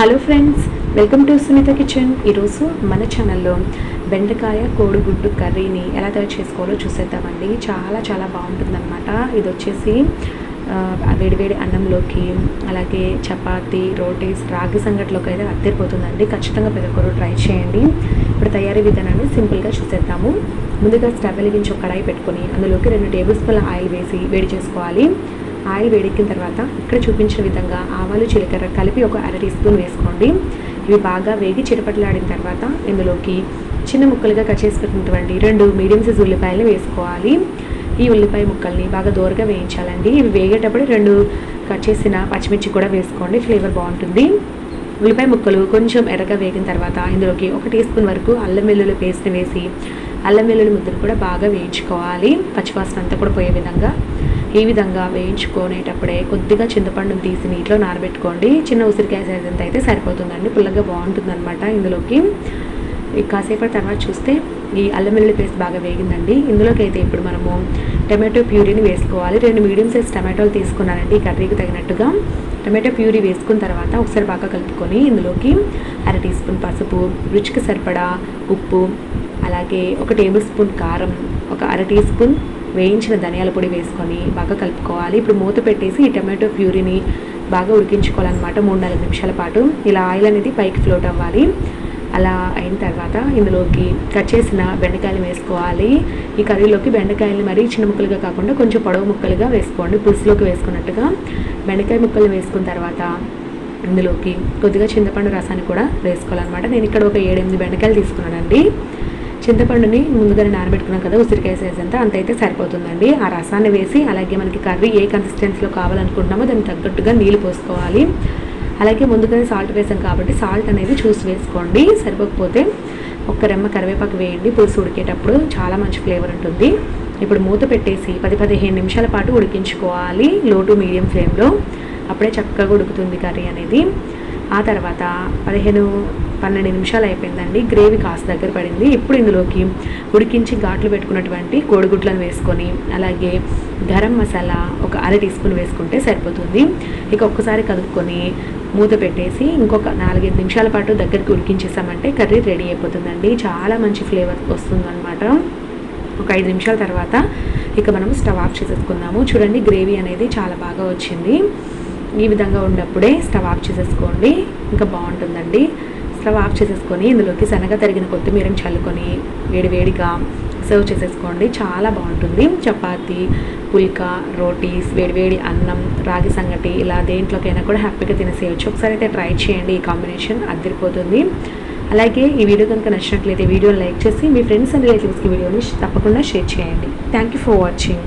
Hello friends welcome to Sunitha kitchen ఈరోజు మన ఛానల్లో బెండకాయ కోడిగుడ్డు కర్రీని ఎలా తయారు చేసుకోవాలో చూసేద్దామండి. చాలా చాలా బాగుంటుందన్నమాట. ఇది వచ్చేసి వేడివేడి అన్నంలోకి అలాగే చపాతీ రోటీస్ రాగి సంగట్లోకి అయితే అద్దరిపోతుందండి. ఖచ్చితంగా ప్రతి ఒక్కరు ట్రై చేయండి. ఇప్పుడు తయారీ విధానాన్ని సింపుల్గా చూసేద్దాము. ముందుగా స్టవ్ వెలిగించి ఒక కడాయి పెట్టుకొని అందులోకి రెండు టేబుల్ స్పూన్ల ఆయిల్ వేసి వేడి చేసుకోవాలి. ఆయిల్ వేడెక్కిన తర్వాత ఇక్కడ చూపించిన విధంగా ఆవాలు జీలకర్ర కలిపి ఒక అర టీ స్పూన్ వేసుకోండి. ఇవి బాగా వేగి చిరపట్లాడిన తర్వాత ఇందులోకి చిన్న ముక్కలుగా కట్ చేసి పెట్టినటువంటి రెండు మీడియం సైజ్ ఉల్లిపాయలు వేసుకోవాలి. ఈ ఉల్లిపాయ ముక్కల్ని బాగా దూరగా వేయించాలండి. ఇవి వేగేటప్పుడు రెండు కట్ చేసిన పచ్చిమిర్చి కూడా వేసుకోండి. ఫ్లేవర్ బాగుంటుంది. ఉల్లిపాయ ముక్కలు కొంచెం ఎర్రగా వేగిన తర్వాత ఇందులోకి ఒక టీ స్పూన్ వరకు అల్లం వెల్లుల్లి పేస్ట్ వేసి అల్లం వెల్లుల్లి ముద్దను కూడా బాగా వేయించుకోవాలి. పచ్చివాసన అంతా కూడా పోయే విధంగా ఈ విధంగా వేయించుకునేటప్పుడే కొద్దిగా చింతపండుని తీసి నీటిలో నానబెట్టుకోండి. చిన్న ఉసిరికాయ సైజ్ అంత అయితే సరిపోతుందండి. పుల్లగా బాగుంటుంది అనమాట ఇందులోకి కాసేపటి తర్వాత చూస్తే ఈ అల్లం వెల్లుల్లి పేస్ట్ బాగా వేగిందండి. ఇందులోకి అయితే ఇప్పుడు మనము టమాటో ప్యూరీని వేసుకోవాలి. రెండు మీడియం సైజ్ టమాటోలు తీసుకున్నానండి. ఈ కర్రీకి తగినట్టుగా టమాటో ప్యూరీ వేసుకున్న తర్వాత ఒకసారి బాగా కలుపుకొని ఇందులోకి అర టీ స్పూన్ పసుపు రుచికి సరిపడా ఉప్పు అలాగే ఒక టేబుల్ స్పూన్ కారం ఒక అర టీ స్పూన్ వేయించిన ధనియాల పొడి వేసుకొని బాగా కలుపుకోవాలి. ఇప్పుడు మూత పెట్టేసి ఈ టమాటో ప్యూరీని బాగా ఉడికించుకోవాలన్నమాట మూడు నాలుగు నిమిషాల పాటు. ఇలా ఆయిల్ అనేది పైకి ఫ్లోట్ అవ్వాలి. అలా అయిన తర్వాత ఇందులోకి కట్ చేసిన బెండకాయలు వేసుకోవాలి. ఈ కర్రీలోకి బెండకాయలు మరీ చిన్న ముక్కలుగా కాకుండా కొంచెం పొడవు ముక్కలుగా వేసుకోండి. పులుసులోకి వేసుకున్నట్టుగా బెండకాయ ముక్కలు వేసుకున్న తర్వాత ఇందులోకి కొద్దిగా చింతపండు రసాన్ని కూడా వేసుకోవాలన్నమాట. నేను ఇక్కడ ఒక ఏడెనిమిది బెండకాయలు తీసుకున్నానండి. చింతపండుని ముందుగానే నానబెట్టుకున్నాం కదా ఉసిరికాయ సైజ్ అంతా అంత అయితే సరిపోతుందండి. ఆ రసాన్ని వేసి అలాగే మనకి కర్రీ ఏ కన్సిస్టెన్సీలో కావాలనుకుంటున్నామో దానికి తగ్గట్టుగా నీళ్ళు పోసుకోవాలి. అలాగే ముందుగానే సాల్ట్ వేసాం కాబట్టి సాల్ట్ అనేది చూసి వేసుకోండి. సరిపోకపోతే ఒక్క రెమ్మ కరివేపాకు వేయండి. పులుసు ఉడికేటప్పుడు చాలా మంచి ఫ్లేవర్ ఉంటుంది. ఇప్పుడు మూత పెట్టేసి పది పదిహేను నిమిషాల పాటు ఉడికించుకోవాలి. లో టు మీడియం ఫ్లేమ్లో అప్పుడే చక్కగా ఉడుకుతుంది కర్రీ అనేది. ఆ తర్వాత పదిహేను పన్నెండు నిమిషాలు అయిపోయిందండి. గ్రేవీ కాస్త దగ్గర పడింది. ఇప్పుడు ఇందులోకి ఉడికించి ఘాట్లు పెట్టుకున్నటువంటి కోడిగుడ్లను వేసుకొని అలాగే గరం మసాలా ఒక అర టీ స్పూన్ వేసుకుంటే సరిపోతుంది. ఇక ఒక్కసారి కలుపుకొని మూత పెట్టేసి ఇంకొక నాలుగైదు నిమిషాల పాటు దగ్గరికి ఉడికించేసామంటే కర్రీ రెడీ అయిపోతుందండి. చాలా మంచి ఫ్లేవర్ వస్తుందన్నమాట. ఒక ఐదు నిమిషాల తర్వాత ఇక మనం స్టవ్ ఆఫ్ చేసేసుకుందాము. చూడండి గ్రేవీ అనేది చాలా బాగా వచ్చింది. ఈ విధంగా ఉన్నప్పుడే స్టవ్ ఆఫ్ చేసేసుకోండి. ఇంకా బాగుంటుందండి. స్టవ్ ఆఫ్ చేసేసుకొని ఇందులోకి సన్నగా తరిగిన కొత్తిమీరని చల్లుకొని వేడివేడిగా సర్వ్ చేసేసుకోండి. చాలా బాగుంటుంది. చపాతి పుల్కా రోటీస్ వేడివేడి అన్నం రాగి సంగటి ఇలా దేంట్లోకైనా కూడా హ్యాపీగా తినేసేయచ్చు. ఒకసారి అయితే ట్రై చేయండి. ఈ కాంబినేషన్ అదిరిపోతుంది అలాగే ఈ వీడియో కనుక నచ్చినట్లయితే వీడియోని లైక్ చేసి మీ ఫ్రెండ్స్ అండ్ రిలేటివ్స్కి వీడియోని తప్పకుండా షేర్ చేయండి. Thank you for watching.